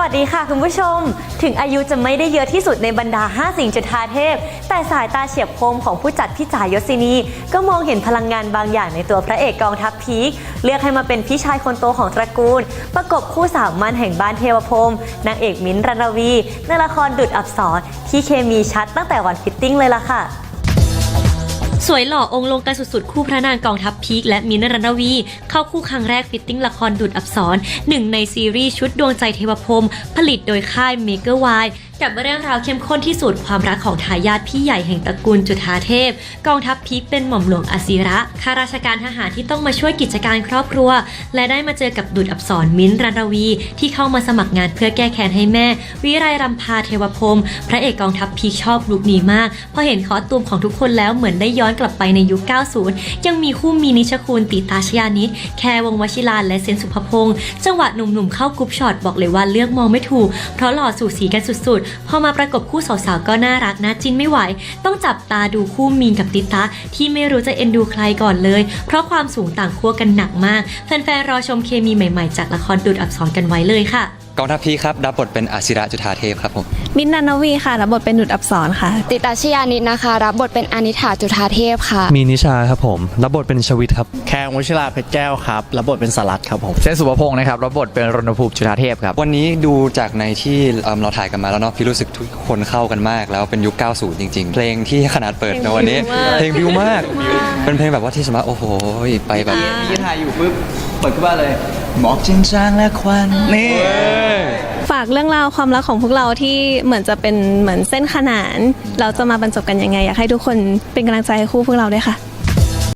วัสดีค่ะคุณผู้ชม ถึงอายุจะไม่ได้เยอะที่สุดในบรรดา 5 สิ่งจุฑาเทพ แต่สายตาเฉียบคมของผู้จัดพี่จ่ายยศินี ก็มองเห็นพลังงานบางอย่างในตัวพระเอกกองทัพพีคเลือกให้มาเป็นพี่ชายคนโตของตระกูล ประกบคู่สาวมันแห่งบ้านเทวพรมนางเอกมิ้นท์รันวีในละครดุดอับสรที่เคมีชัดตั้งแต่วันฟิตติ้งเลยล่ะค่ะ สวยหล่อองค์ลงกันสุดๆ คู่พระนางกองทัพพีคและมินรันวี เข้าคู่ครั้งแรกฟิตติ้งละครดุดอับสรหนึ่งในซีรีส์ชุดดวงใจเทวพรมผลิตโดยค่ายเมเกอร์ไว กับเรื่องราวเข้มข้นที่สุดความรักของทายาทพี่ใหญ่แห่งตระกูลจุฑาเทพ กองทัพพีคเป็นหม่อมหลวงอาศิระข้าราชการทหารที่ต้องมาช่วยกิจการครอบครัว และได้มาเจอกับดุดอับสรมิ้นรันวี ที่เข้ามาสมัครงานเพื่อแก้แค้นให้แม่ วิไรรำพาเทวพรมพระเอกกองทัพพีคชอบลุคนี้มากพอเห็นคอสตูมของทุกคนแล้วเหมือนได้ย้อนกลับไปในยุค 90 ยังมีคู่มีนิชคุณติตาชยานิดแควงวชิรานและเซนสุภพงศ์จังหวะหนุ่มๆเข้ากรุ๊ปช็อตบอกเลยว่าเลือกมองไม่ถูก เพราะหล่อสูสีกันสุดๆพอมาประกบคู่สาวๆก็น่ารักนะจินไม่ไหว ต้องจับตาดูคู่มีนกับติตาที่ไม่รู้จะเอ็นดูใครก่อนเลย เพราะความสูงต่างขั้วกันหนักมาก แฟนๆรอชมเคมีใหม่ๆ จากละครดุดอับสรกันไว้เลยค่ะ กองทัพพีคครับรับบทเป็นอาศิระจุธาเทพครับผมมินท์นันนวีค่ะรับบทเป็นดุดอับสรค่ะ ติตาชยานิดนะคะ รับบทเป็นอานิถาจุธาเทพค่ะ มีนิชาครับผมรับบทเป็นชวิตครับแคนวชิราเพชรแก้วครับรับบทเป็นสลัดครับผมเส้นสุภพงศ์นะครับรับบทเป็นรณภูมิจุฑาเทพครับ วันนี้ดูจากในที่เอิ่มเราถ่ายกันมาแล้วเนาะพี่รู้สึกทุกคนเข้ากันมาก แล้วเป็นยุค 90 จริง ๆ เพลงที่ขนาดเปิดในวันนี้ เพลงบิวมาก เป็นเพลงแบบว่าที่สามารถโอ้โหไปแบบพี่ถ่ายอยู่ปุ๊บเปิดขึ้นมาเลยหมอกจริงจางและควันนี่ฝากเรื่องราวความรักของพวกเราที่เหมือนจะเป็นเหมือนเส้นขนาน เราจะมาบรรจบกันยังไง อยากให้ทุกคนเป็นกำลังใจให้คู่พวกเราด้วยค่ะ